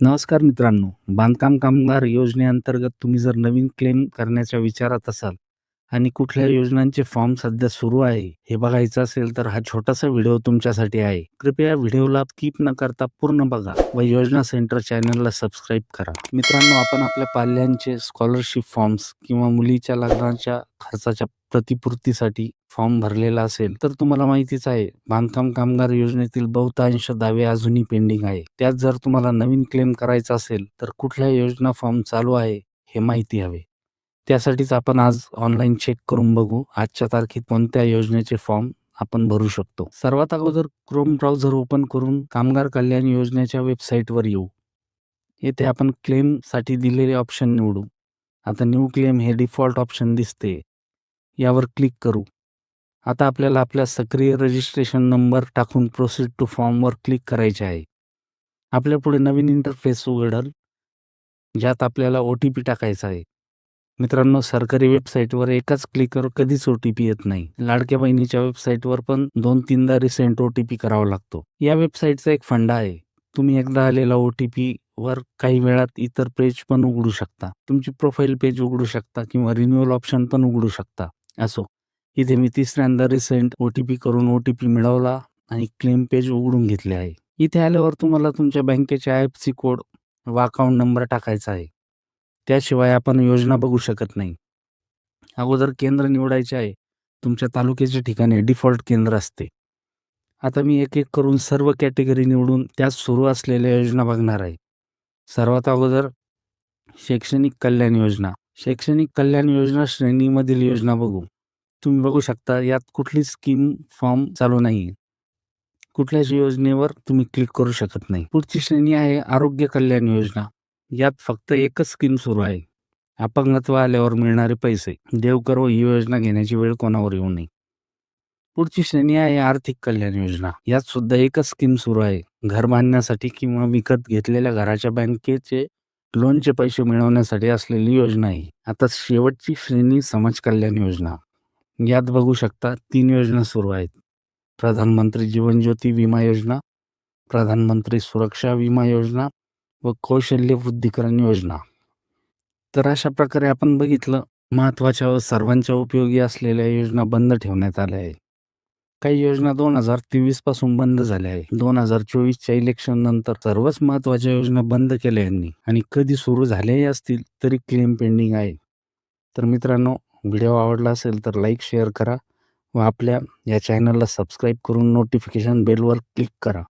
नमस्कार मित्रांनो. बांधकाम कामगार योजनेअंतर्गत तुम्ही जर नवीन क्लेम करण्याच्या विचारात असाल आणि कुठल्या योजनांचे फॉर्म सध्या सुरू आहे हे बघायचं असेल तर हा छोटासा व्हिडिओ तुमच्यासाठी आहे. कृपया व्हिडिओला स्किप न करता पूर्ण बघा व योजना सेंटर चॅनलला सबस्क्राईब करा. मित्रांनो आपण आपल्या पाल्यांचे स्कॉलरशिप फॉर्म्स किंवा मुलीच्या लग्नाच्या खर्चाच्या प्रतिपूर्तीसाठी फॉर्म भरलेला असेल तर तुम्हाला माहितीच आहे बांधकाम कामगार योजनेतील बहुतांश दावे अजूनही पेंडिंग आहे. त्यात जर तुम्हाला नवीन क्लेम करायचा असेल तर कुठल्या योजना फॉर्म चालू आहे हे माहिती हवे. त्यासाठीच आपण आज ऑनलाईन चेक करून बघू. आजच्या तारखेत कोणत्या योजनेचे फॉर्म आपण भरू शकतो? सर्वात अगोदर क्रोम ब्राउझर ओपन करून कामगार कल्याण योजनेच्या वेबसाईटवर येऊ. येथे आपण क्लेमसाठी दिलेले ऑप्शन निवडू. आता न्यू क्लेम हे डिफॉल्ट ऑप्शन दिसते. यावर क्लिक करू. आता आपल्याला आपल्या सक्रिय रजिस्ट्रेशन नंबर टाकून प्रोसीड टू फॉर्मवर क्लिक करायचे आहे. आपल्या पुढे नवीन इंटरफेस उघडल ज्यात आपल्याला ओ टी पी टाकायचा आहे. मित्रांनो सरकारी वेबसाईटवर एकाच क्लिकवर कधीच ओ टी पी येत नाही. लाडक्या बहिणीच्या वेबसाईटवर पण दोन तीनदा रिसेंट ओ टी पी करावा लागतो. या वेबसाईटचा एक फंडा आहे. तुम्ही एकदा आलेला ओ टी पी वर काही वेळात इतर पेज पण उघडू शकता. तुमची प्रोफाईल पेज उघडू शकता किंवा रिन्युअल ऑप्शन पण उघडू शकता. असो. इथे मी तिसऱ्यांदा रिसेंट ओ टी पी करून ओ टी पी मिळवला आणि क्लेम पेज उघडून घेतले आहे. इथे आल्यावर तुम्हाला तुमच्या बँकेचे आय एफ सी कोड व अकाउंट नंबर टाकायचा आहे. त्याशिवाय आपण योजना बघू शकत नाही. अगोदर केंद्र निवडायचे आहे. तुमच्या तालुक्याच्या ठिकाणी डिफॉल्ट केंद्र असते. आता मी एक एक करून सर्व कॅटेगरी निवडून त्यात सुरू असलेल्या योजना बघणार आहे. सर्वात अगोदर शैक्षणिक कल्याण योजना. शैक्षणिक कल्याण योजना श्रेणीमधील योजना बघू. तुम्ही बघू शकता यात कुठली स्कीम फॉर्म चालू नाही कुठल्याच योजनेवर तुम्ही क्लिक करू शकत नाही. पुढची श्रेणी आहे आरोग्य कल्याण योजना. यात फक्त एकच स्कीम सुरू आहे. अपंगत्व आल्यावर मिळणारे पैसे. देव करो ही योजना घेण्याची वेळ कोणावर येऊ नये. पुढची श्रेणी आहे आर्थिक कल्याण योजना. यात सुद्धा एकच स्कीम सुरू आहे. घर बांधण्यासाठी किंवा विकत घेतलेल्या घराच्या बँकेचे लोनचे पैसे मिळवण्यासाठी असलेली योजना आहे आता शेवटची श्रेणी समाज कल्याण योजना. यात बघू शकता तीन योजना सुरू आहेत. प्रधानमंत्री जीवन ज्योती विमा योजना प्रधानमंत्री सुरक्षा विमा योजना व कौशल्य वृद्धीकरण योजना. तर अशा प्रकारे आपण बघितलं महत्त्वाच्या व सर्वांच्या उपयोगी असलेल्या योजना बंद ठेवण्यात आल्या आहे काही योजना दोन हजार तेवीसपासून बंद झाल्या आहे दोन हजार चोवीसच्या इलेक्शन नंतर सर्वच महत्त्वाच्या योजना बंद केल्या यांनी. आणि कधी सुरू झाल्याही असतील तरी क्लेम पेंडिंग आहे. तर मित्रांनो व्हिडिओ आवडला असेल तर लाईक शेअर करा. व आपल्या या चॅनलला सबस्क्राईब करून नोटिफिकेशन बेलवर क्लिक करा.